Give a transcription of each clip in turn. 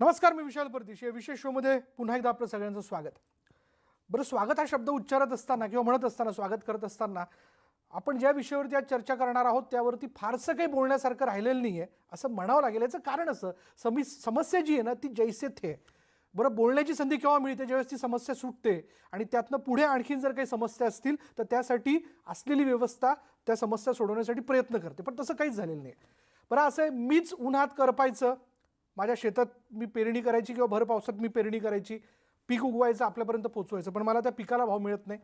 नमस्कार मी विशाल परदेश. या विशेष शोमध्ये पुन्हा एकदा आपलं सगळ्यांचं स्वागत. बरं स्वागत हा शब्द उच्चारत असताना किंवा म्हणत असताना स्वागत करत असताना आपण ज्या विषयावरती आज चर्चा करणार आहोत त्यावरती फारसं काही बोलण्यासारखं राहिलेलं नाही आहे असं म्हणावं लागेल. याचं कारण असं समी समस्या जी आहे ना ती जैसे थे बरं बोलण्याची संधी केव्हा मिळते? ज्यावेळेस ती समस्या सुटते आणि त्यातनं पुढे आणखीन जर काही समस्या असतील तर त्यासाठी असलेली व्यवस्था त्या समस्या सोडवण्यासाठी प्रयत्न करते. पण तसं काहीच झालेलं नाही बरं असं आहे मीच उन्हात करपायचं माझ्या शेतात मी पेरणी करायची किंवा भर पावसात मी पेरणी करायची पीक उगवायचं आपल्यापर्यंत पोचवायचं. पण मला त्या पिकाला भाव मिळत नाही.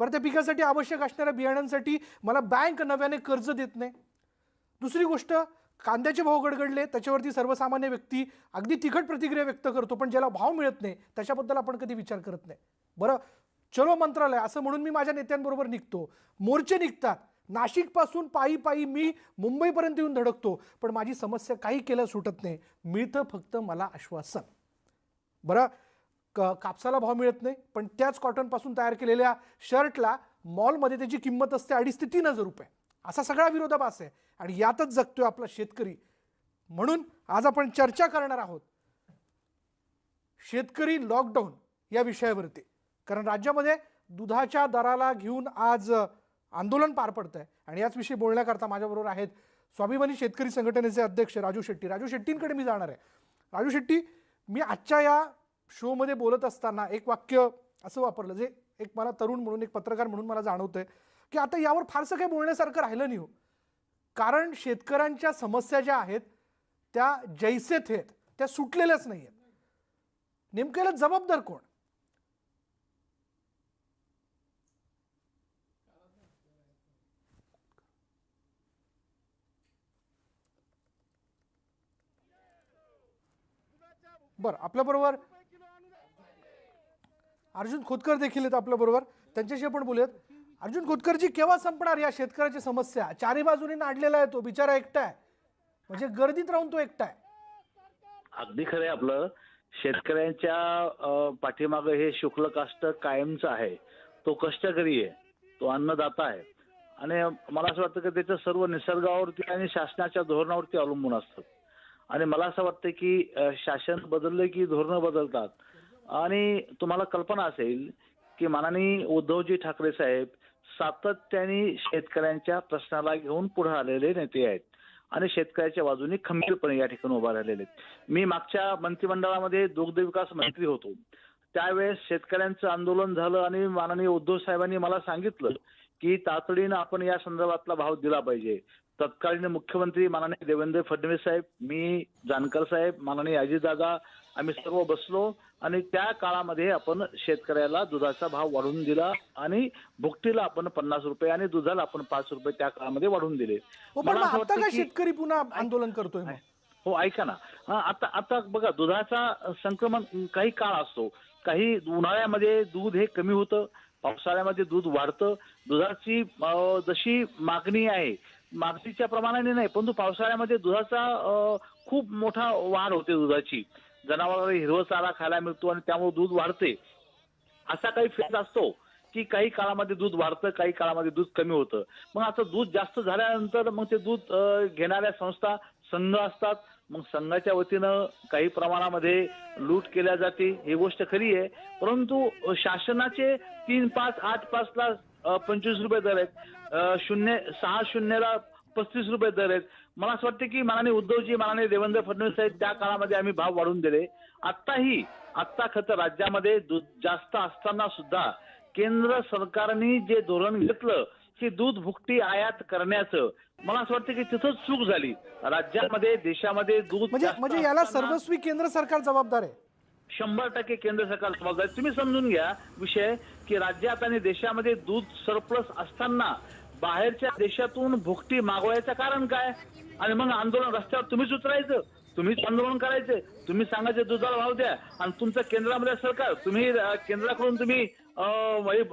बरं त्या पिकासाठी आवश्यक असणाऱ्या बियाण्यांसाठी मला बँक नव्याने कर्ज देत नाही. दुसरी गोष्ट कांद्याचे भाव गडगडले त्याच्यावरती सर्वसामान्य व्यक्ती अगदी तिखट प्रतिक्रिया व्यक्त करतो पण ज्याला भाव मिळत नाही त्याच्याबद्दल आपण कधी विचार करत नाही. बरं चलो मंत्रालय असं म्हणून मी माझ्या नेत्यांबरोबर निघतो. मोर्चे निघतात. नाशिकपासून पायी पायी मी मुंबईपर्यंत येऊन धडकतो. पण माझी समस्या काही केल्या सुटत नाही. मिळतं फक्त मला आश्वासन. बरं? क कापसाला भाव मिळत नाही. पण त्याच कॉटनपासून तयार केलेल्या शर्टला मॉलमध्ये त्याची किंमत असते अडीच ते तीन हजार रुपये. असा सगळा विरोधाभास आहे. आणि यातच जगतोय आपला शेतकरी. म्हणून आज आपण चर्चा करणार आहोत. शेतकरी लॉकडाऊन या विषयावरती. कारण राज्यामध्ये दुधाच्या दराला घेऊन आज आंदोलन पार पडत आहे आणि याचविषयी बोलण्याकरता माझ्याबरोबर आहेत स्वाभिमानी शेतकरी संघटनेचे अध्यक्ष राजू शेट्टी. राजू शेट्टींकडे मी जाणार आहे. राजू शेट्टी मी आजच्या या शोमध्ये बोलत असताना एक वाक्य असं वापरलं जे एक मला तरुण म्हणून एक पत्रकार म्हणून मला जाणवतंय की आता यावर फारसं काही बोलण्यासारखं राहिलं नाही हो. कारण शेतकऱ्यांच्या समस्या ज्या आहेत त्या जैसेत आहेत त्या सुटलेल्याच नाही आहेत नेमक्याला जबाबदार कोण? बरं आपल्याबरोबर अर्जुन खोतकर देखील आहेत आपल्याबरोबर. त्यांच्याशी आपण बोलूयात. अर्जुन खोतकरजी केव्हा संपणार या शेतकऱ्याची समस्या? चारी बाजूनी नाडलेला आहे तो बिचारा एकटा आहे. म्हणजे गर्दीत राहून तो एकटा आहे. अगदी खरं आहे आपलं. शेतकऱ्यांच्या पाठीमागं हे शुक्ल काष्ट कायमचं आहे. तो कष्टकरी आहे. तो अन्नदाता आहे. आणि मला असं वाटतं की त्याचं सर्व निसर्गावरती आणि शासनाच्या धोरणावरती अवलंबून असतं. आणि मला असं वाटतं की शासन बदललं की धोरणं बदलतात. आणि तुम्हाला कल्पना असेल की माननीय उद्धवजी ठाकरे साहेब सातत्याने शेतकऱ्यांच्या प्रश्नाला घेऊन पुढे आलेले नेते आहेत. आणि शेतकऱ्याच्या बाजूने खंबीरपणे या ठिकाणी उभा राहिलेले आहेत. मी मागच्या मंत्रिमंडळामध्ये दुग्ध विकास मंत्री होतो. त्यावेळेस शेतकऱ्यांचं आंदोलन झालं आणि माननीय उद्धव साहेबांनी मला सांगितलं की तातडीनं आपण या संदर्भातला भाव दिला पाहिजे. तत्कालीन मुख्यमंत्री माननीय देवेंद्र फडणवीस साहेब मी जानकर साहेब माननीय अजितदादा आम्ही सर्व बसलो आणि त्या काळामध्ये आपण शेतकऱ्याला दुधाचा भाव वाढवून दिला आणि भुकटीला आपण पन्नास रुपये आणि दुधाला आपण पाच रुपये त्या काळामध्ये वाढवून दिले. हो पण मला मग असं आता वाटतं का की- शेतकरी पुन्हा आंदोलन करतोय मग? हो ऐका ना. हा, आता आता बघा दुधाचा संक्रमण काही काळ असतो. काही उन्हाळ्यामध्ये दूध हे कमी होतं पावसाळ्यामध्ये दूध वाढतं. दुधाची अं, जशी मागणी आहे मागणीच्या प्रमाणाने नाही परंतु पावसाळ्यामध्ये दुधाचा खूप मोठा वाढ होते दुधाची. जनावरांना हिरवा चारा खायला मिळतो आणि त्यामुळे दूध वाढते. असा काही फेज असतो की काही काळामध्ये दूध वाढतं काही काळामध्ये दूध कमी होतं. मग आता दूध जास्त झाल्यानंतर मग ते दूध घेणाऱ्या संस्था संघ असतात. मग संघाच्या वतीनं काही प्रमाणामध्ये लूट केल्या जाते. ही गोष्ट खरी आहे. परंतु शासनाचे तीन पाच आठ पाचला पंचवीस रुपये दर आहेत. शून्य सहा शून्यला पस्तीस रुपये दर आहेत. मला असं वाटतं की माननीय उद्धवजी माननीय देवेंद्र फडणवीस साहेब त्या काळामध्ये आम्ही भाव वाढवून दिले. आत्ताही आत्ता खतं राज्यामध्ये दूध जास्त असताना सुद्धा केंद्र सरकारने जे धोरण घेतलं की दूध भुकटी आयात करण्याचं मला असं वाटतं की तिथंच चूक झाली. राज्यामध्ये देशामध्ये दूध म्हणजे म्हणजे याला सर्वस्वी केंद्र सरकार जबाबदार आहे. शंभर टक्के केंद्र सरकार जबाबदार तुम्ही समजून घ्या विषय की राज्यात आणि देशामध्ये दूध सरप्लस असताना बाहेरच्या देशातून भुकटी मागवायचं कारण काय? आणि मग आंदोलन रस्त्यावर तुम्हीच उतरायचं. तुम्हीच आंदोलन करायचं. तुम्ही सांगायचं दुधाला भाव द्या. आणि तुमचं केंद्रामध्ये सरकार तुम्ही केंद्राकडून तुम्ही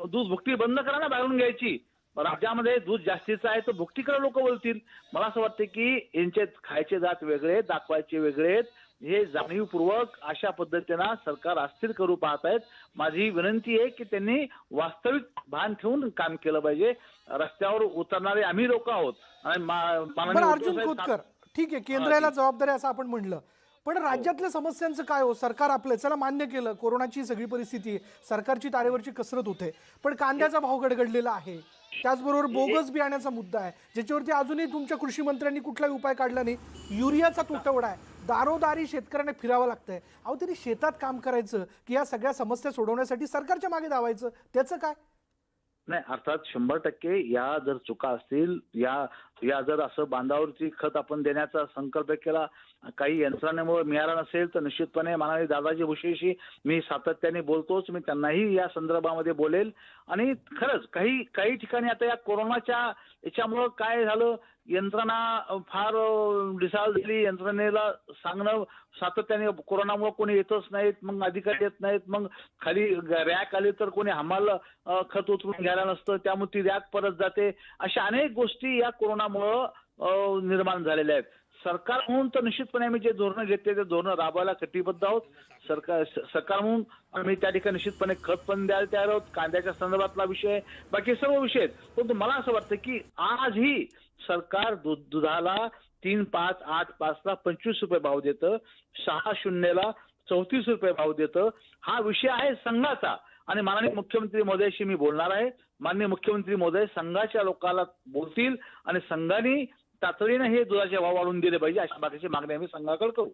दूध भुकटी बंद करा ना बाहेरून घ्यायची. राज्यामध्ये दूध जास्तीचं आहे तर भुकटीकडे लोक बोलतील मला असं वाटतं की यांचे खायचे जात वेगळे दाखवायचे वेगळे हे जाणीवपूर्वक अशा पद्धतीनं सरकार अस्थिर करू पाहत आहेत. माझी विनंती आहे की त्यांनी वास्तविक भान ठेवून काम केलं पाहिजे. रस्त्यावर उतरणारे आम्ही लोक आहोत. आणि अर्जुन खोतकर ठीक आहे केंद्र हा, याला ठीक. जबाबदारी असं आपण म्हणलं. पण राज्यातल्या समस्यांचं काय हो? सरकार आपलं चला मान्य केलं. कोरोनाची सगळी परिस्थिती सरकारची तारेवरची कसरत होते. पण कांद्याचा भाव गडगडलेला आहे. त्याचबरोबर बोगस बियाण्याचा मुद्दा आहे. ज्याच्यावरती अजूनही तुमच्या कृषी मंत्र्यांनी कुठलाही उपाय काढला नाही. युरियाचा तुटवडा आहे. दारोदारी शेतकऱ्यांना फिरावं लागतंय. अहो तरी शेतात काम करायचं की या सगळ्या समस्या सोडवण्यासाठी सरकारच्या मागे धावायचं त्याचं काय? नाही अर्थात शंभर टक्के या जर चुका असतील या या जर असं बांधावरची खत आपण देण्याचा संकल्प केला काही यंत्रणेमुळे मिळाला नसेल तर निश्चितपणे माननीय दादाजी भुसेशी मी सातत्याने बोलतोच मी त्यांनाही या संदर्भामध्ये बोलेल. आणि खरंच काही काही ठिकाणी आता या कोरोनाच्या याच्यामुळं काय झालं? यंत्रणा फार डिसाळ झाली. यंत्रणेला सांगणं सातत्याने कोरोनामुळे कोणी येतच नाहीत मग अधिकारी येत नाहीत मग खाली रॅक आली तर कोणी हमाल खत उचलून घ्यायला नसतं त्यामुळे ती रॅक परत जाते. अशा अनेक गोष्टी या कोरोनामुळं निर्माण झालेल्या आहेत. सरकार म्हणून तर निश्चितपणे आम्ही जे धोरणं घेतले ते धोरणं राबवायला कटिबद्ध आहोत. सरकार सरकार म्हणून आम्ही त्या ठिकाणी निश्चितपणे खत पण द्यायला तयार आहोत. कांद्याच्या संदर्भातला विषय आहे. बाकी सर्व विषय आहेत. परंतु मला असं वाटतं की आजही सरकार दूध दुधाला तीन पाच आठ पाचला पंचवीस रुपये भाव देतं सहा शून्यला चौतीस रुपये भाव देतं. हा विषय आहे संघाचा. आणि माननीय मुख्यमंत्री महोदयाशी मी बोलणार आहे. माननीय मुख्यमंत्री महोदय संघाच्या लोकांना बोलतील आणि संघाने तातडीनं हे दुधाचे भाव वाढून दिले पाहिजे अशा बाकीची मागणी आम्ही संघाकडे करू.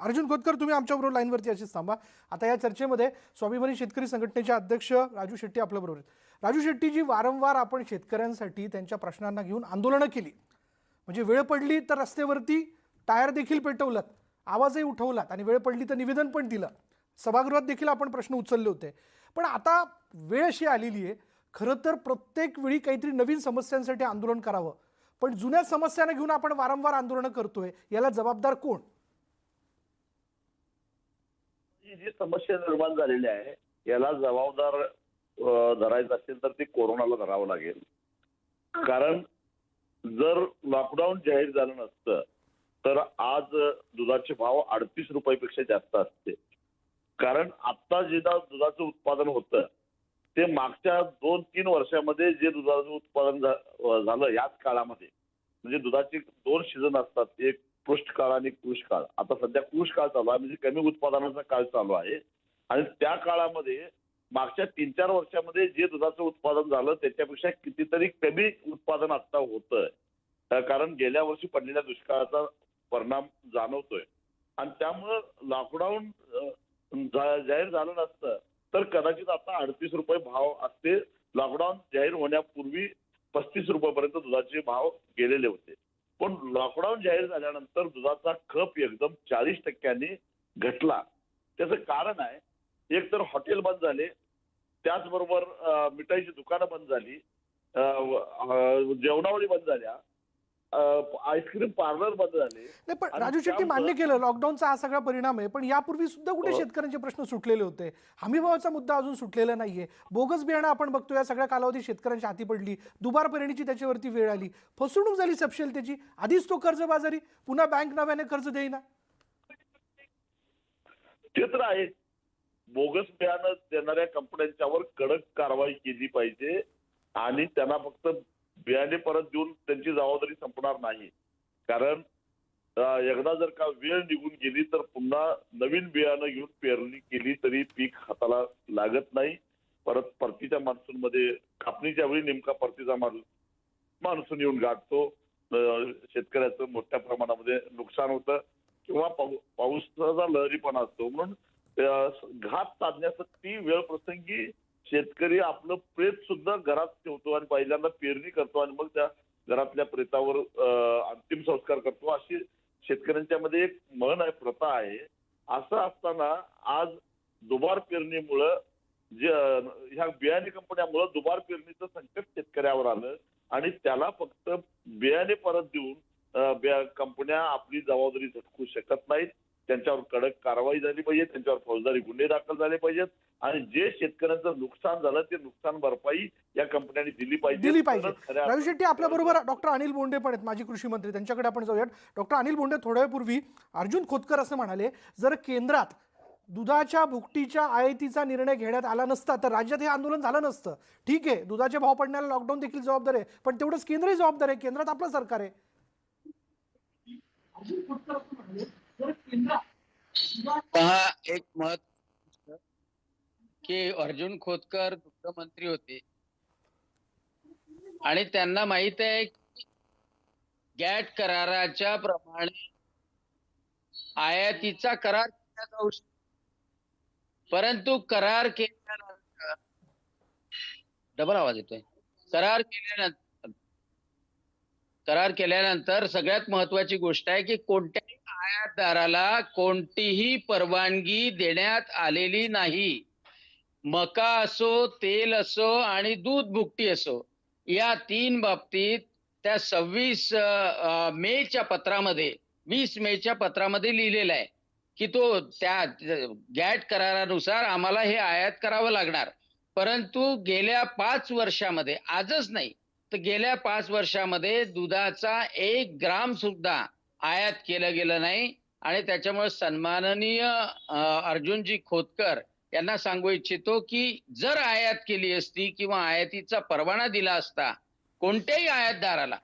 अर्जुन खोतकर तुम्ही आमच्याबरोबर लाईनवरती अशीच थांबा. आता या चर्चेमध्ये स्वाभिमानी शेतकरी संघटनेचे अध्यक्ष राजू शेट्टी आपल्याबरोबर आहेत. राजू शेट्टी जी वारंवार आपण शेतकऱ्यांसाठी त्यांच्या प्रश्नांना घेऊन आंदोलनं केली. म्हणजे वेळ पडली तर रस्त्यावरती टायर देखील पेटवलात आवाजही उठवलात आणि वेळ पडली तर निवेदन पण दिलं. सभागृहात देखील आपण प्रश्न उचलले होते. पण आता वेळ अशी आलेली आहे खरं तर प्रत्येक वेळी काहीतरी नवीन समस्यांसाठी आंदोलन करावं. पण जुन्या समस्यांना घेऊन आपण वारंवार आंदोलनं करतोय याला जबाबदार कोण? जी समस्या निर्माण झालेली आहे. याला जबाबदार धरायचं असेल तर ते कोरोनाला धरावं लागेल. कारण जर लॉकडाऊन जाहीर झालं नसतं तर आज दुधाचे भाव अडतीस रुपयापेक्षा जास्त असते. कारण आता जे दुधाचं उत्पादन होतं ते मागच्या दोन तीन वर्षामध्ये जे दुधाचं उत्पादन झालं याच काळामध्ये म्हणजे दुधाचे दोन सीझन असतात एक पृष्ठ काळ आणि कृष काळ आता सध्या कृष काळ चालू आहे म्हणजे कमी उत्पादनाचा काळ चालू आहे. आणि त्या काळामध्ये मागच्या तीन चार वर्षामध्ये जे दुधाचं उत्पादन झालं त्याच्यापेक्षा कितीतरी कमी उत्पादन आता होतंय. कारण गेल्या वर्षी पडलेल्या दुष्काळाचा परिणाम जाणवतोय. आणि त्यामुळं लॉकडाऊन जाहीर झालं नसतं. तर कदाचित आता अडतीस रुपये भाव असते. लॉकडाऊन जाहीर होण्यापूर्वी पस्तीस रुपयापर्यंत दुधाचे भाव गेलेले होते. पण लॉकडाऊन जाहीर झाल्यानंतर दुधाचा खप एकदम चाळीस टक्क्यांनी घटला. त्याचं कारण आहे एक तर हॉटेल बंद झाले. त्याचबरोबर मिठाईची दुकानं बंद झाली. जेवणावळी बंद झाल्या. आईस्क्रीम पार्लर बंद झाले. नाही पण राजू शेट्टी मान्य केलं लॉकडाऊनचा हा सगळा परिणाम आहे. पण यापूर्वी सुद्धा कुठे हो. शेतकऱ्यांचे प्रश्न सुटलेले होते? हमीभावाचा मुद्दा अजून सुटलेला नाहीये. बोगस बियाणं आपण बघतो या सगळ्या कालावधी शेतकऱ्यांच्या हाती पडली. दुबार पेरणीची त्याच्यावरती वेळ आली. फसवणूक झाली सपशेल त्याची आधीच तो कर्जबाजारी पुन्हा बँक नव्याने कर्ज देईना. ते तर आहे. बोगस बियाणं देणाऱ्या कंपन्यांच्यावर कडक कारवाई केली पाहिजे. आणि त्यांना फक्त बियाणे परत देऊन त्यांची जबाबदारी संपणार नाही. कारण एकदा जर का वेळ निघून गेली तर पुन्हा नवीन बियाणं घेऊन पेरणी केली तरी पीक हाताला लागत नाही. परत परतीच्या मान्सून मध्ये कापणीच्या वेळी नेमका परतीचा माल मान्सून येऊन गाठतो. शेतकऱ्याचं मोठ्या प्रमाणामध्ये नुकसान होतं किंवा पाऊ- लहरीपणा असतो. म्हणून घात घात साधण्यासाठी वेळ प्रसंगी शेतकरी आपलं प्रेत सुद्धा घरात ठेवतो आणि पहिल्यांदा पेरणी करतो आणि मग त्या घरातल्या प्रेतावर अं, अंतिम संस्कार करतो. अशी शेतकऱ्यांच्या मध्ये एक म्हण आहे प्रथा आहे. असं असताना आज दुबार पेरणीमुळं जे ह्या बियाणे कंपन्यामुळं दुबार पेरणीचं संकट शेतकऱ्यावर आलं आणि त्याला फक्त बियाणे परत देऊन कंपन्या आपली जबाबदारी झटकू शकत नाहीत. त्यांच्यावर कडक कारवाई झाली पाहिजे त्यांच्यावर फौजदारी गुन्हे दाखल झाले पाहिजेत आणि जे शेतकऱ्यांचं नुकसान झालं ते नुकसान भरपाई या कंपन्यांनी दिली पाहिजे. दिली पाहिजे. राजू शेट्टी आपल्या बरोबर डॉक्टर अनिल बोंडे पण आहेत माजी कृषी मंत्री. त्यांच्याकडे आपण जाऊयात. डॉक्टर अनिल बोंडे थोड्या वेळपूर्वी अर्जुन खोतकर असं म्हणाले जर केंद्रात दुधाच्या भुकटीच्या आयातीचा निर्णय घेण्यात आला नसता तर राज्यात हे आंदोलन झालं नसतं. ठीक आहे दुधाचे भाव पडण्याला लॉकडाऊन देखील जबाबदार आहे पण तेवढंच केंद्रही जबाबदार आहे केंद्रात आपलं सरकार आहे. पहा एक महत्त्व की अर्जुन खोतकर दुग्धमंत्री होते. आणि त्यांना माहीत आहे की गॅट कराराच्या प्रमाणे आयातीचा करार केला जाऊ शकतो. परंतु करार केल्यानंतर डबल आवाज येतोय. करार केल्यानंतर करार केल्यानंतर सगळ्यात महत्वाची गोष्ट आहे की कोणत्याही आयातदाराला कोणतीही परवानगी देण्यात आलेली नाही. मका असो तेल असो आणि दूध भुकटी असो या तीन बाबतीत त्या सव्वीस मेच्या पत्रामध्ये वीस मेच्या पत्रामध्ये लिहिलेलं आहे की तो त्या गॅट करारानुसार आम्हाला हे आयात करावं लागणार. परंतु गेल्या पाच वर्षामध्ये आजच नाही तर गेल्या पाच वर्षामध्ये दुधाचा एक ग्राम सुद्धा आयात केलं गेलं नाही. आणि त्याच्यामुळे सन्माननीय अर्जुनजी खोतकर यांना सांगू इच्छितो की जर आयात केली असती किंवा आयातीचा परवाना दिला असता कोणत्याही आयातदाराला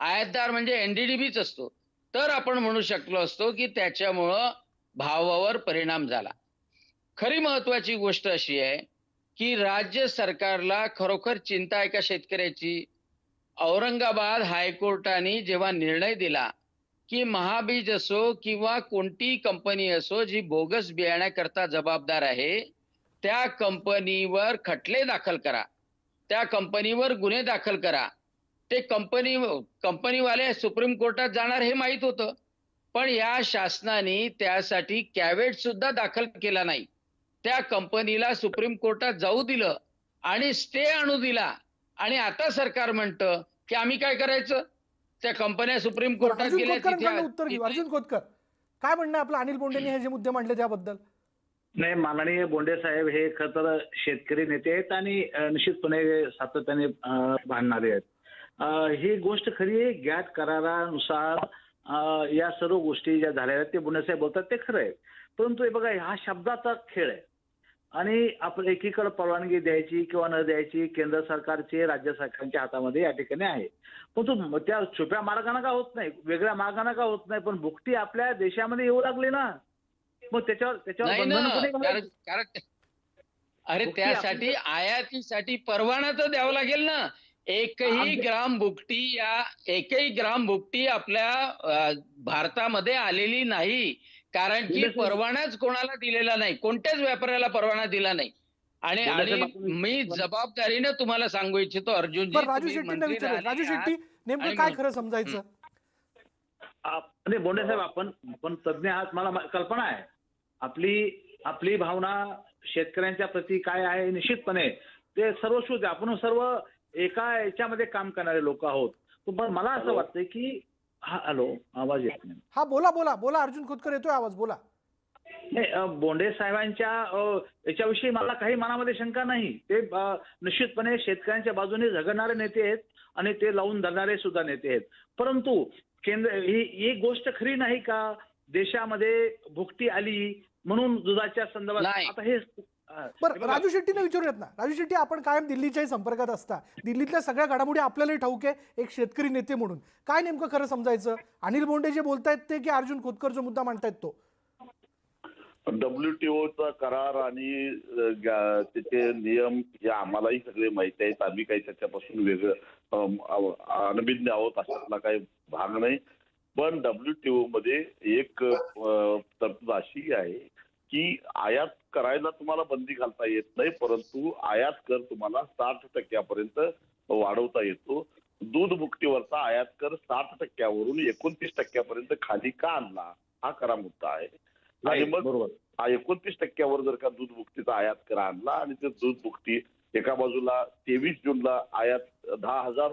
आयातदार म्हणजे एनडीडीबीच असतो तर आपण म्हणू शकलो असतो की त्याच्यामुळं भावावर परिणाम झाला. खरी महत्वाची गोष्ट अशी आहे की राज्य सरकारला खरोखर चिंता आहे का शेतकऱ्याची? औरंगाबाद हायकोर्टाने जेव्हा निर्णय दिला की महाबीज असो किंवा कोणतीही कंपनी असो जी बोगस बियाण्याकरता जबाबदार आहे त्या कंपनीवर खटले दाखल करा. त्या कंपनीवर गुन्हे दाखल करा. ते कंपनी कंपनीवाले सुप्रीम कोर्टात जाणार हे माहीत होतं. पण या शासनाने त्यासाठी कॅवेट सुद्धा दाखल केला नाही. त्या कंपनीला सुप्रीम कोर्टात जाऊ दिलं आणि स्टे आणू दिला. आणि आता सरकार म्हणतं की आम्ही काय करायचं? त्या कंपन्या सुप्रीम कोर्टात अर्जुन गेल्या खोतकरांकडनं उत्तर घेऊ. तिथे अर्जुन खोतकर काय म्हणणं आहे आपलं अनिल बोंडेंनी हे जे मुद्दे मांडले त्याबद्दल? नाही माननीय बोंडे साहेब हे खर तर शेतकरी नेते आहेत आणि अ, निश्चितपणे सातत्याने अ, भांडणारे आहेत. अ, ही गोष्ट खरी आहे गॅट करारानुसार अ, या सर्व गोष्टी ज्या झाल्या आहेत ते बोंडे साहेब बोलतात ते खरं आहे. परंतु हे बघा हा शब्दाचा खेळ आहे. आणि आपण एकीकडे परवानगी द्यायची किंवा न द्यायची केंद्र सरकारचे राज्य सरकारच्या हातामध्ये या ठिकाणी आहे. परंतु त्या छुप्या मार्गाने का होत नाही? वेगळ्या मार्गाने का होत नाही? पण भुकटी आपल्या देशामध्ये येऊ लागली ना. मग त्याच्यावर त्याच्यावर अरे त्यासाठी आयातीसाठी परवाना तर द्यावा लागेल ना. एकही ग्राम भुकटी या एकही ग्राम भुकटी आपल्या भारतामध्ये आलेली नाही. कारण की. परवानाच कोणाला दिलेला नाही. कोणत्याच व्यापाऱ्याला परवाना दिला नाही. आणि आणि मी जबाबदारीने तुम्हाला सांगू इच्छितो अर्जुनजी बरं राजू शेट्टींना राजू. शेट्टी नेमकं काय खरं समजायचं? आप- नाही बोंडे साहेब आपण आपण तज्ज्ञ आहात मला कल्पना आहे. आपली आपली भावना शेतकऱ्यांच्या प्रती काय आहे निश्चितपणे ते सर्व शुद्ध आहे. आपण सर्व एका याच्यामध्ये काम करणारे लोक आहोत. पण मला असं वाटतंय की हा हॅलो आवाज येत नाही हा बोला बोला बोला अर्जुन खोतकर येतोय आवाज बोला. नाही अ, बोंडे साहेबांच्या अ, याच्याविषयी मला काही मनामध्ये शंका नाही. ते अ, निश्चितपणे शेतकऱ्यांच्या बाजूने झगडणारे नेते आहेत आणि ते लावून धरणारे सुद्धा नेते आहेत. परंतु केंद्र ही ही गोष्ट खरी नाही का? देशामध्ये भुकटी आली म्हणून दुधाच्या संदर्भात नाही. आता हे हे बरं राजू शेट्टीने विचारूयात ना. राजू शेट्टी आपण कायम दिल्लीच्याही संपर्कात असता. दिल्लीतल्या सगळ्या घडामोडी आपल्यालाही ठाऊक आहे एक शेतकरी नेते म्हणून. काय नेमकं खरं समजायचं? अनिल बोंडे जे बोलतायत ते की अर्जुन खोतकर जो मुद्दा मांडतायत तो? डब्ल्यूटीओचा करार आणि त्याचे नियम हे आम्हालाही सगळे माहिती आहेत. आम्ही काही त्याच्यापासून वेगळं अनभिज्ञ आहोत अशातला काही भाग नाही. पण डब्ल्यूटीओ मध्ये एक तरतूद अशी आहे की आयात करायला तुम्हाला बंदी घालता येत नाही परंतु आयात कर तुम्हाला साठ टक्क्यापर्यंत वाढवता येतो. दूध मुक्तीवरचा आयात कर साठ टक्क्यावरून एकोणतीस टक्क्यापर्यंत खाली का आणला हा खरा मुद्दा आहे. आणि मग हा एकोणतीस टक्क्यावर जर का दूध मुक्तीचा आयात करा आणला आणि ते दूध मुक्ती एका बाजूला तेवीस जूनला आयात दहा हजार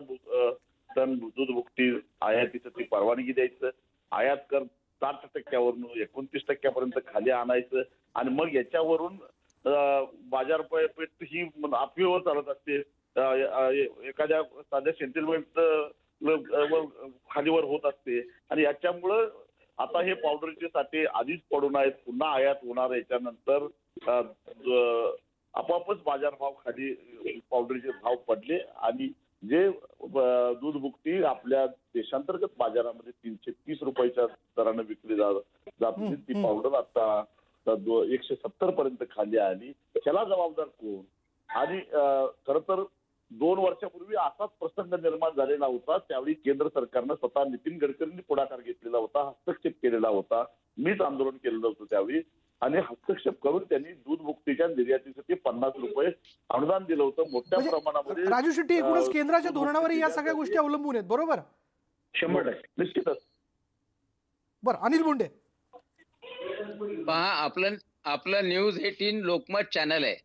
टन दूध मुक्ती आयातीचं ती परवानगी द्यायचं आयात कर साठ टक्क्यावरून एकोणतीस टक्क्यापर्यंत खाली आणायचं आणि मग याच्यावरून बाजारपेठ ही आपलीवर चालत असते. एखाद्या साध्या सेंटिलमेंट खालीवर होत असते. आणि याच्यामुळं आता हे पावडरचे साठे आधीच पडून आहेत पुन्हा आयात होणार याच्यानंतर आपापच बाजारभाव खाली पावडरचे भाव पडले आणि जे दूध मुक्ती आपल्या देशांतर्गत बाजारामध्ये तीनशे तीस रुपयाच्या दराने विकली जात होती. ती. पावडर आता एकशे सत्तर पर्यंत खाली आली. त्याला जबाबदार कोण? आणि खर तर दोन वर्षापूर्वी असाच प्रसंग निर्माण झालेला होता. त्यावेळी केंद्र सरकारनं स्वतः नितीन गडकरींनी पुढाकार घेतलेला होता हस्तक्षेप केलेला होता. मीच आंदोलन केलेलं होतं त्यावेळी. आणि हस्तक्षेप करून त्यांनी दूध मुक्तीच्या निर्यातीसाठी पन्नास रुपये अनुदान दिलं होतं. मोठ्या म्हणजे प्रमाणामध्ये राजू शेट्टी एकूणच केंद्राच्या दूध धोरणावरही या सगळ्या गोष्टी अवलंबून आहेत बरोबर? शंभर टक्के. निश्चितच. बरं अनिल बोंडे पहा आपलं आपलं न्यूज एटीन लोकमत चॅनल आहे.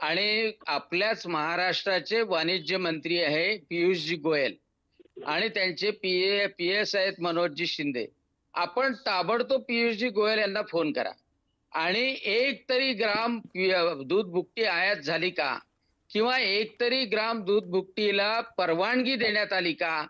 आणि आपल्याच महाराष्ट्राचे वाणिज्य मंत्री आहे पियुषजी गोयल. आणि त्यांचे पी ए पी एस आहेत मनोजजी शिंदे. आपण ताबडतोब पियुषजी गोयल यांना फोन करा. आणि एक तरी ग्राम दूध भुकटी आयात झाली का? किंवा एक तरी ग्राम दूध भुकटीला परवानगी देण्यात आली का?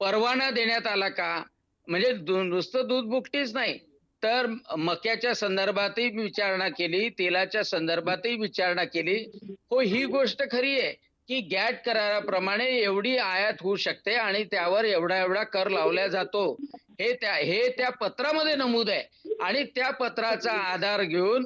परवाना देण्यात आला का? म्हणजे नुसतं दूध भुकटीच नाही. तर मक्याच्या संदर्भातही विचारणा केली तेलाच्या संदर्भातही विचारणा केली. हो ही गोष्ट खरी आहे की गॅट कराराप्रमाणे एवढी आयात होऊ शकते आणि त्यावर एवढा एवढा कर लावला जातो. हे त्या हे त्या पत्रामध्ये नमूद आहे. आणि त्या पत्राचा आधार घेऊन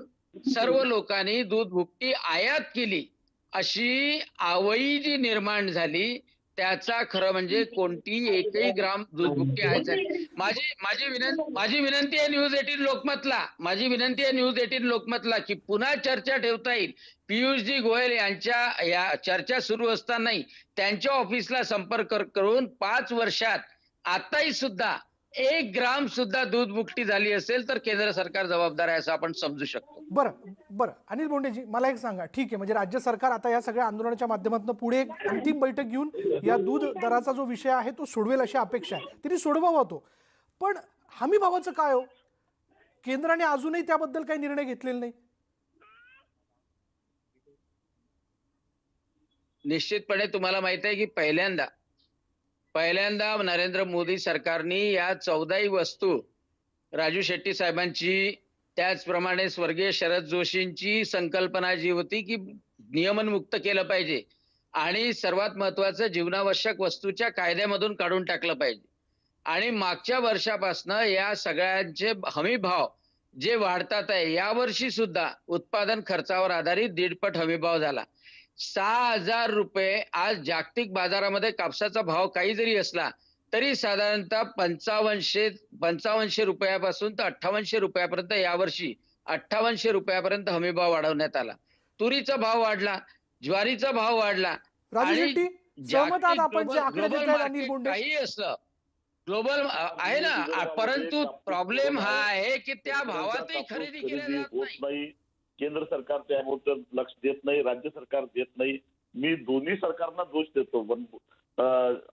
सर्व लोकांनी दूध भुकटी आयात केली. अशी आवई जी निर्माण झाली त्याचा खरं म्हणजे कोणती एकही ग्राम दूध भुकटी आयात झाली माझी माझी विनंती माझी विनंती आहे न्यूज एटीन लोकमतला माझी विनंती आहे न्यूज एटीन लोकमतला की पुन्हा चर्चा ठेवता येईल. पियुषजी गोयल यांच्या या चर्चा सुरू असतानाही त्यांच्या ऑफिसला संपर्क करून पाच वर्षात आताही सुद्धा एक ग्राम सुद्धा दूध मुक्ती झाली असेल तर केंद्र सरकार जबाबदार आहे असं आपण समजू शकतो. बरं बरं. अनिल बोंडेजी मला एक सांगा. ठीक आहे म्हणजे राज्य सरकार आता या सगळ्या आंदोलनाच्या माध्यमातून पुढे एक अंतिम बैठक घेऊन या दूध दराचा जो विषय आहे तो सोडवेल अशी अपेक्षा आहे. तिने सोडवावा तो. पण हमी भावाचं काय हो? केंद्राने अजूनही त्याबद्दल काही निर्णय घेतलेले नाही. निश्चितपणे तुम्हाला माहीत आहे की पहिल्यांदा पहिल्यांदा नरेंद्र मोदी सरकारने या चौदाही वस्तू राजू शेट्टी साहेबांची त्याचप्रमाणे स्वर्गीय शरद जोशींची संकल्पना जी होती की नियमन मुक्त केलं पाहिजे आणि सर्वात महत्वाचं जीवनावश्यक वस्तूच्या कायद्यामधून काढून टाकलं पाहिजे. आणि मागच्या वर्षापासनं या सगळ्यांचे हमी भाव जे वाढतात आहे यावर्षी सुद्धा उत्पादन खर्चावर आधारित दीडपट हमी भाव झाला. सहा हजार रुपये आज जागतिक बाजारामध्ये कापसाचा भाव काही जरी असला तरी साधारणतः पंचावनशे पंचावनशे रुपयापासून तर अठ्ठावनशे रुपयापर्यंत यावर्षी अठ्ठावनशे रुपयापर्यंत हमी भाव वाढवण्यात आला. तुरीचा भाव वाढला ज्वारीचा भाव वाढला काही असलं ग्लोबल आहे ना परंतु प्रॉब्लेम हा आहे. की त्या भावातही खरेदी केल्या जात नाही. केंद्र सरकार त्यावर लक्ष देत नाही राज्य सरकार देत नाही. मी दोन्ही सरकारना दोष देतो. पण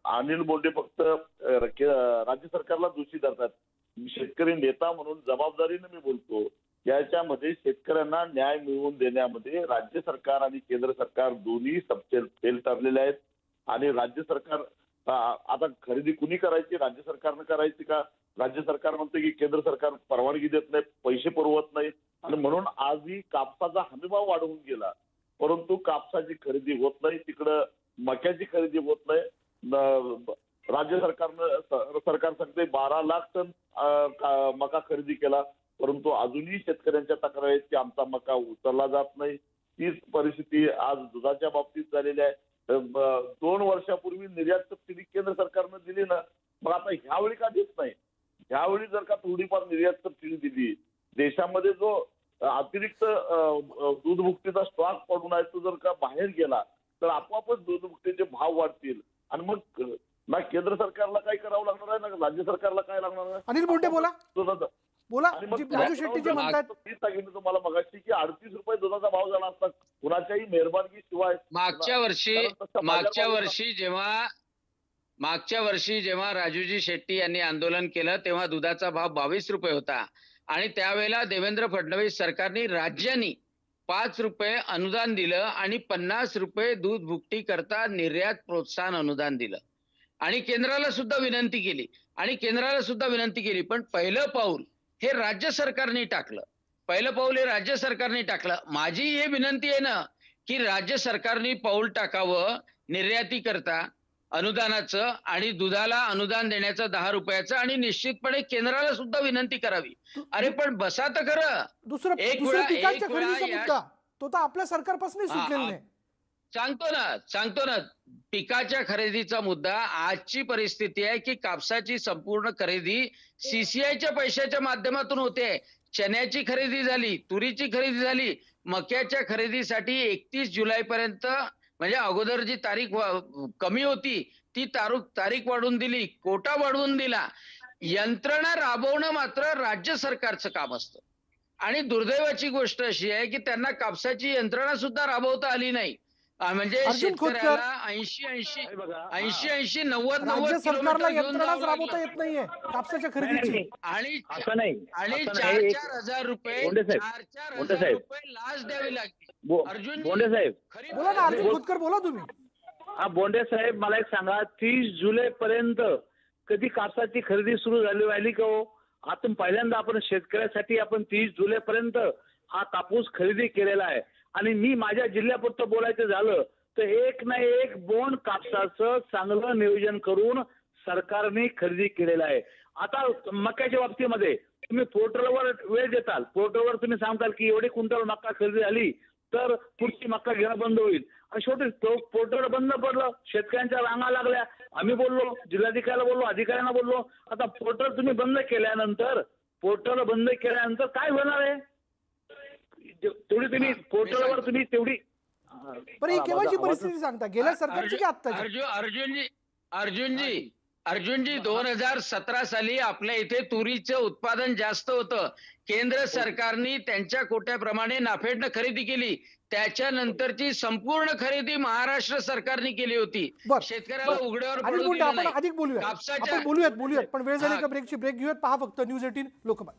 अनिल बोंडे फक्त राज्य सरकारला दोषी धरतात. शेतकरी नेता म्हणून जबाबदारीने मी बोलतो. याच्यामध्ये शेतकऱ्यांना न्याय मिळवून देण्यामध्ये राज्य सरकार आणि केंद्र सरकार दोन्ही सबसे फेल ठरलेले आहेत. आणि राज्य सरकार आता खरेदी कुणी करायची? राज्य सरकारनं करायची का? राज्य सरकार म्हणते की केंद्र सरकार परवानगी देत नाही पैसे पुरवत नाही. आणि म्हणून आजही कापसाचा हमीभाव वाढवून गेला. परंतु कापसाची खरेदी होत नाही तिकडं मक्याची खरेदी होत नाही. राज्य सरकारनं सरकार सांगते बारा लाख टन मका खरेदी केला. परंतु अजूनही शेतकऱ्यांच्या तक्रारी आहेत की आमचा मका उचलला जात नाही. तीच परिस्थिती आज दुधाच्या बाबतीत झालेली आहे. दोन वर्षापूर्वी निर्यात सबसिडी केंद्र सरकारनं दिली ना मग आता ह्यावेळी का देत नाही? ह्यावेळी जर का थोडीफार निर्यात सबसिडी दिली. देशामध्ये जो अतिरिक्त अं, अं, दूध मुक्तीचा स्टॉक पडून आहे तो जर का बाहेर गेला तर आपोआपच दूध मुक्तीचे भाव वाढतील. आणि मग ना केंद्र सरकारला काय करावं लागणार आहे? ना राज्य सरकारला काय लागणार आहे? अनिल बोंडे बोला. दुधाचा बोला आणि मग जी- राजू शेट्टी जे म्हणतात. मी सांगितलं तुम्हाला मगाशी की अडतीस रुपये दुधाचा भाव झाला असता कुणाच्याही मेहरबानगी शिवाय मागच्या वर्षी मागच्या वर्षी जेव्हा मागच्या वर्षी जेव्हा राजूजी शेट्टी यांनी आंदोलन केलं तेव्हा दुधाचा भाव बावीस रुपये होता. आणि त्यावेळेला देवेंद्र फडणवीस सरकारने राज्यांनी पाच रुपये अनुदान दिलं आणि पन्नास रुपये दूध भुकटी करता निर्यात प्रोत्साहन अनुदान दिलं. आणि केंद्राला सुद्धा विनंती केली. आणि केंद्राला सुद्धा विनंती केली पण पहिलं पाऊल हे राज्य सरकारने टाकलं. पहिलं पाऊल हे राज्य सरकारने टाकलं. माझी हे विनंती आहे ना की राज्य सरकारने पाऊल टाकावं निर्याती करता. अनुदानाचं आणि दुधाला अनुदान देण्याचं दहा रुपयाचं आणि निश्चितपणे केंद्राला सुद्धा विनंती करावी. अरे पण बसा तर खरं. दुसरं एक दुसरं वेळा- पिकांच्या एक वेळा खरेदीचा या- मुद्दा. तो तर आपल्या हा, सुटलेला हा. नाही. सांगतो ना सांगतो ना. पिकाच्या खरेदीचा मुद्दा आजची परिस्थिती आहे की कापसाची संपूर्ण खरेदी सीसीआयच्या पैशाच्या माध्यमातून होते. चण्याची खरेदी झाली तुरीची खरेदी झाली. मक्याच्या खरेदीसाठी एकतीस जुलै पर्यंत म्हणजे अगोदर जी तारीख कमी होती ती तारीख तारीख वाढवून दिली कोटा वाढवून दिला यंत्रणा राबवणं मात्र राज्य सरकारचं काम असतं आणि दुर्दैवाची गोष्ट अशी आहे की त्यांना कापसाची यंत्रणा सुद्धा राबवता आली नाही म्हणजे. शेतकऱ्याला ऐंशी ऐंशी ऐंशी ऐंशी नव्वद नव्वद सरकारला यंत्रणाच राबवता. येत नाहीये कापसाच्या खरेदीची. आणि असं नाही आणि चार. चार हजार रुपये चार चार हजार. रुपये लाच द्यावी अर्जुन बोंडे साहेब. बोला ना अर्जुन बोल- खोतकर बोला तुम्ही. हा बोंडे साहेब मला एक सांगा तीस जुलै पर्यंत कधी कापसाची खरेदी सुरू झाली राहिली का हो? आता पहिल्यांदा आपण शेतकऱ्यासाठी आपण तीस जुलै पर्यंत हा कापूस खरेदी केलेला आहे. आणि मी माझ्या जिल्ह्यापुरतं बोलायचं झालं तर एक ना एक बोंड कापसाचं चांगलं नियोजन करून सरकारने खरेदी केलेलं आहे. आता मक्याच्या बाबतीमध्ये तुम्ही पोर्टलवर वेळ देताल. पोर्टलवर तुम्ही सांगताल की एवढी क्विंटल मक्का खरेदी झाली तर पुढची मक्का घेणं बंद होईल. आणि शेवटी तो पोर्टल बंद पडलं शेतकऱ्यांच्या रांगा लागल्या. आम्ही बोललो जिल्हाधिकाऱ्याला बोललो अधिकाऱ्यांना बोललो आता पोर्टल तुम्ही बंद केल्यानंतर पोर्टल बंद केल्यानंतर काय होणार आहे? तेवढी तुम्ही हा, पोर्टलवर. तुम्ही तेवढी पण ही केव्हाची परिस्थिती सांगता? गेल्या सरकारची की आत्ताची? अर्जुनजी अर्जुनजी अर्जुनजी दोन हजार सतरा साली आपल्या इथे तुरीचं उत्पादन जास्त होतं. केंद्र सरकारने त्यांच्या कोट्याप्रमाणे नाफेडनं खरेदी केली. त्याच्यानंतरची संपूर्ण खरेदी महाराष्ट्र सरकारने केली होती. बर. शेतकऱ्याला उघड्यावर पडू दिलं आपण नाही. अधिक बोलूया. कापसाच्या- आपण बोलूयात. बोलूयात पण वेळ झाली हा. का ब्रेकची? ब्रेक घेऊयात पहा फक्त न्यूज एटीन लोकमत.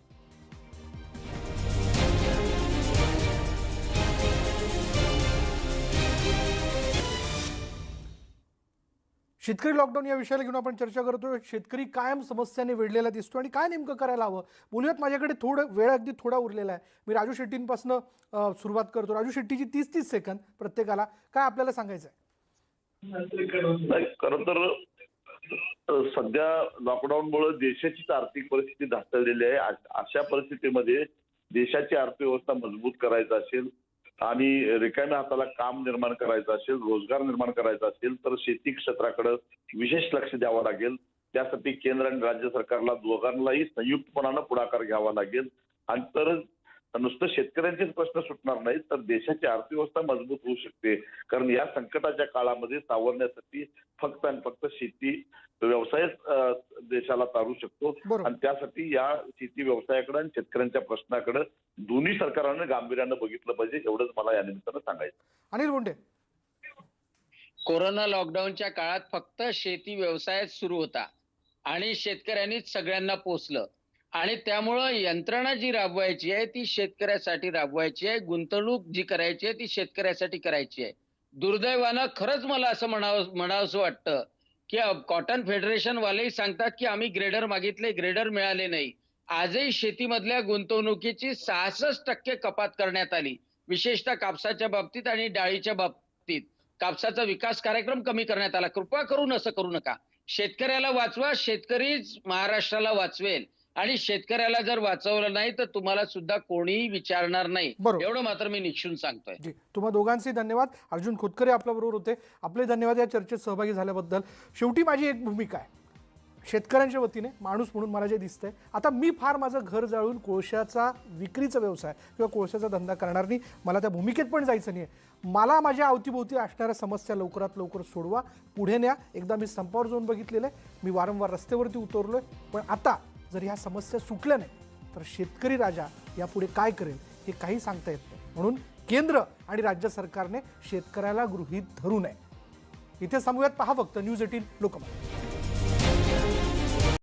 शेतकरी लॉकडाऊन या विषयाला घेऊन आपण चर्चा करतो शेतकरी कायम समस्याने वेढलेला दिसतो आणि काय नेमकं करायला हवं? बोलूयात माझ्याकडे थोडं वेळ अगदी थोडा उरलेला आहे. मी राजू शेट्टींपासून सुरुवात करतो. राजू शेट्टीची तीस तीस सेकंद प्रत्येकाला. काय आपल्याला सांगायचं आहे नाही खरं तर सध्या लॉकडाऊनमुळे देशाचीच आर्थिक परिस्थिती ढासळलेली आहे. अशा परिस्थितीमध्ये देशाची अर्थव्यवस्था मजबूत करायचं असेल आणि रिकाम्या हाताला काम निर्माण करायचं असेल रोजगार निर्माण करायचा असेल तर शेती क्षेत्राकडे विशेष लक्ष द्यावं लागेल. त्यासाठी केंद्र आणि राज्य सरकारला दोघांनाही संयुक्तपणानं पुढाकार घ्यावा लागेल. आणि तरच नुसतं शेतकऱ्यांचेच प्रश्न सुटणार नाहीत तर देशाची अर्थव्यवस्था मजबूत होऊ शकते. कारण या संकटाच्या काळामध्ये सावरण्यासाठी फक्त आणि फक्त शेती व्यवसायच देशाला तारू शकतो. आणि त्यासाठी या शेती व्यवसायाकडे आणि शेतकऱ्यांच्या प्रश्नाकडे दोन्ही सरकारांनी गांभीर्यानं बघितलं पाहिजे एवढंच मला या निमित्तानं सांगायचं अनिल बोंडे. कोरोना लॉकडाऊनच्या काळात फक्त शेती व्यवसायच सुरू होता आणि शेतकऱ्यांनीच सगळ्यांना पोचलं आणि त्यामुळं यंत्रणा जी राबवायची आहे ती शेतकऱ्यासाठी राबवायची आहे गुंतवणूक जी करायची आहे ती शेतकऱ्यासाठी करायची आहे. दुर्दैवानं खरंच मला असं म्हणावं म्हणावंसं वाटतं की कॉटन फेडरेशन वालेही सांगतात की आम्ही ग्रेडर मागितले ग्रेडर मिळाले नाही. आजही शेतीमधल्या गुंतवणुकीची सहासष्ट टक्के कपात करण्यात आली. विशेषतः कापसाच्या बाबतीत आणि डाळीच्या बाबतीत. कापसाचा विकास कार्यक्रम कमी करण्यात आला. कृपा करून असं करू नका. शेतकऱ्याला वाचवा शेतकरीच महाराष्ट्राला वाचवेल. आणि शेतकऱ्याला जर वाचवलं नाही तर तुम्हाला सुद्धा कोणीही विचारणार नाही. बरोबर. एवढं मात्र मी निक्षून सांगतोय. जी तुम्हा दोघांचे धन्यवाद. अर्जुन खोतकरे आपल्याबरोबर होते. आपले धन्यवाद या चर्चेत सहभागी झाल्याबद्दल. शेवटी माझी एक भूमिका आहे. शेतकऱ्यांच्या वतीने माणूस म्हणून मला जे दिसतंय. आता मी फार माझं घर जाळून कोळशाचा विक्रीचा व्यवसाय किंवा कोळशाचा धंदा करणार नाही. मला त्या भूमिकेत पण जायचं नाही मला माझ्या अवतीभोवती असणाऱ्या समस्या लवकरात लवकर सोडवा. पुढे न्या. एकदा मी संपावर जाऊन बघितलेलं आहे. मी वारंवार रस्त्यावरती उतरलो आहे पण आता जर ह्या समस्या सुटल्या नाही तर शेतकरी राजा यापुढे काय करेल हे काही सांगता येत नाही. म्हणून केंद्र आणि राज्य सरकारने शेतकऱ्याला गृहीत धरू नये. इथे सांगूयात पहा फक्त न्यूज एटीन लोकमत.